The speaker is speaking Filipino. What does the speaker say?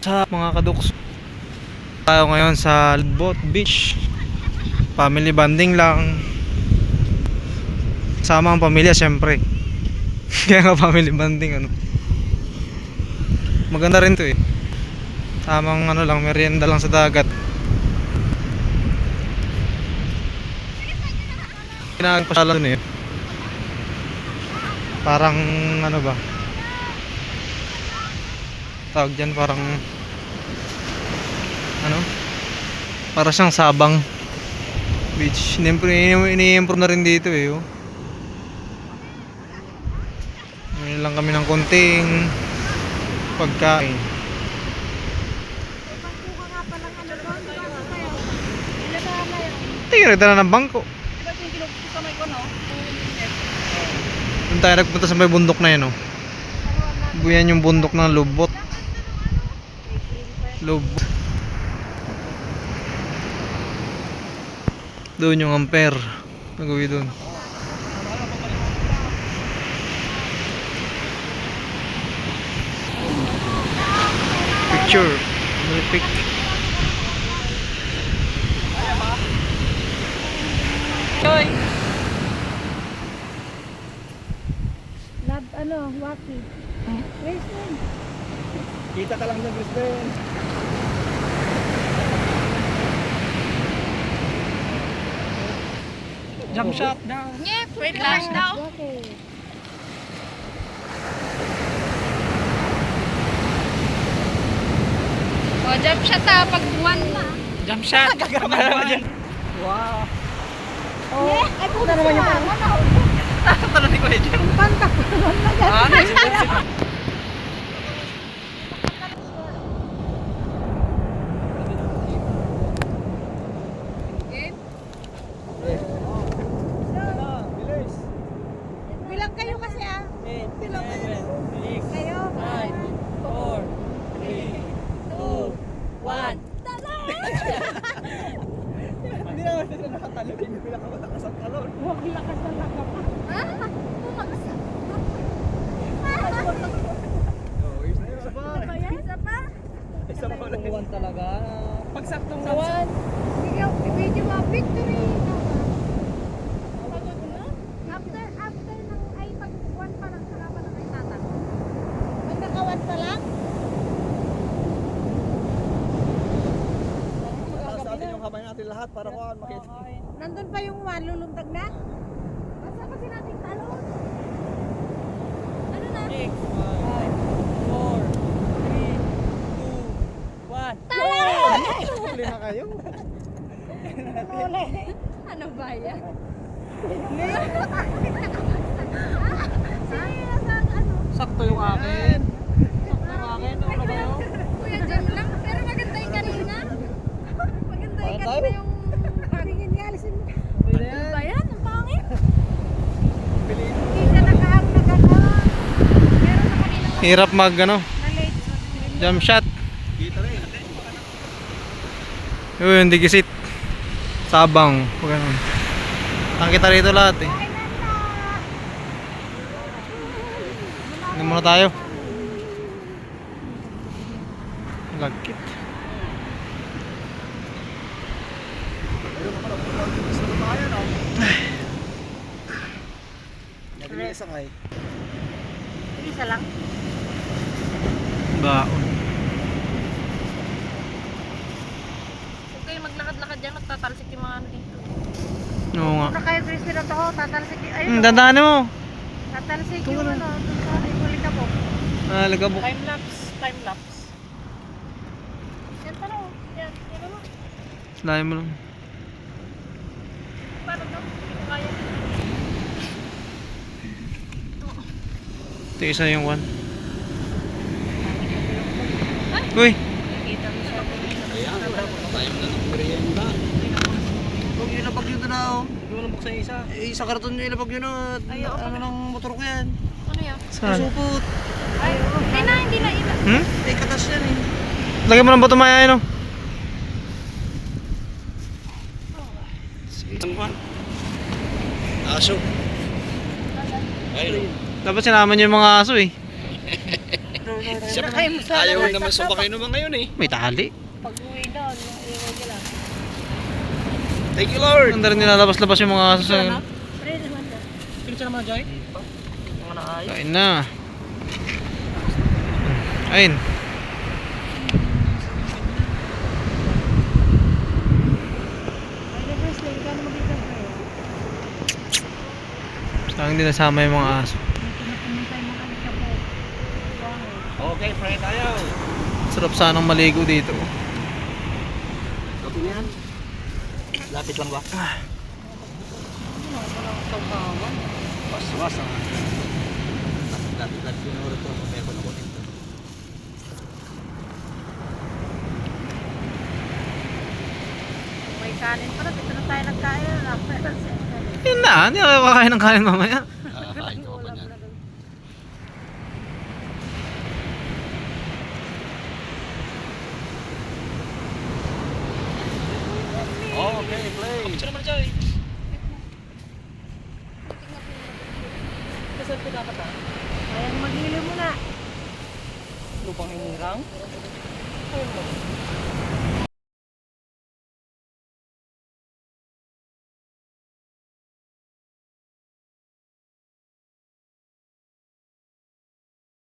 Sa mga kaduks tayo ngayon sa Boat Beach. Family banding lang. Sama ang pamilya syempre. Kaya nga family banding ano. Maganda rin to eh. Tamang ano lang, merienda lang sa dagat. Kinagpasyalan dun eh. Parang ano ba Tawag dyan parang Ano Para siyang sabang Beach Ini-improve na rin dito eh oh. Ngayon lang kami ng konting Pagkain. Tingin na ng bangko? Doon tayo nagpunta sa may bundok na yun oh. Buyan yung bundok ng lubot Lubot Doon yung ampere Nagawi doon Picture Malipik Joy! Lab, ano, Waki. Wrestling. Kita ka lang ng Brisbane. Jump shot daw Yeah, wait flash daw. Okay. O, jump shot ah, pag buwan na. Jump shot Wow. Oh, ay puta naman yung parang. Talo ni Kuya Jem Panta ko naman na yan. Ah, nagsisit Bilis. Bilang kayo kasi ah. Bilang kayo. Kayo. Five, four, three, two, one. Hindi naman sila nakatalo. Hindi bilang ako nakasang talon. Huwag lakas na lakas pa. Ah, umakas. Oh, isa pa. Isa pa. Isa pa? Isa pa ulit. One talaga. Pagsaktong Sa one. Sige, i-video mo. Victory. Pagod na? After, after ng ay pag one pa lang, saka pa lang ay tatak. Pag naka-one pa lang? Mataas kamay natin lahat para kuhan makita. Nandun pa yung one, na? Basta kasi natin talon. Ano na? Six, five, four, three, two, one. Talon! Huli na kayo. Uli. Ano ba yan? Ano? Sakto yung akin. Sakto yung akin. Ano ba yun? Kuya Jem lang, pero maganda yung kanina. Maganda yung Ano kanina yung... Tingin niya, alisin mo. Pwede Ano yan. ba yan? Ang pangit. Piliin. Hindi siya nakaharap na gano'n. Meron na kanina Hirap mag ano. Jump shot. Yun, digisit Sabang ganun Ang kita rito lahat eh Hindi muna tayo Lagkit isa. Isa lang. Baon Huwag kayo maglakad-lakad dyan, magtatalsik yung mga ano dito. Oo nga Muna kayo, Christy, na to, tatalsik yung... Ayun, Hmm, oh. Dandaan mo tatalsik yung ano, ibulit ako. Ah, lagabok Time lapse. Time lapse. Yan pala, oh. Yan, yan ano. Layan mo lang Paano to? Hindi ko kaya. Ito isa yung one Uy Huwag yun napag yun na oh. Hindi mo nabuksan yung isa. Eh, sa karton nyo ilapag yun na. Ay, oo, Ano ng motor ko yan. Ano yan? Saan? Supot. Ay, hindi na, hindi na. Iba. Hmm? Eh, katas yan eh. Lagyan mo ng bato maya yun oh Aso. Ayun. Dapat sinama niyo yung mga aso eh Siyempre, ayaw naman sumakay naman ngayon eh. May tali. Pag uwi doon, iwan nila. Thank you Lord. Ganda rin nilalabas-labas yung mga aso sa... Pre naman Joy? Mga naayos. Kain na. Ayun. Ay, na best lady, kano magiging pre? Saan din nasama yung mga aso. Pinapumunta yung mga anak po. Okay, pray tayo. Sarap sanang maligo dito. Okay yan. Lapit lang ba? Was-was ah. Lapit-lapit yung oras ko. Meron ako dito. May kanin pala, dito na tayo nagkain. Yun na, hindi ako kakain ng kain mamaya. Ah, kain ko pa niyan. Okay, play. Pinsa naman, Joy? Kasi dapat ah. Ayan, maghilo mo na. Lupang hinirang. Ayun mo.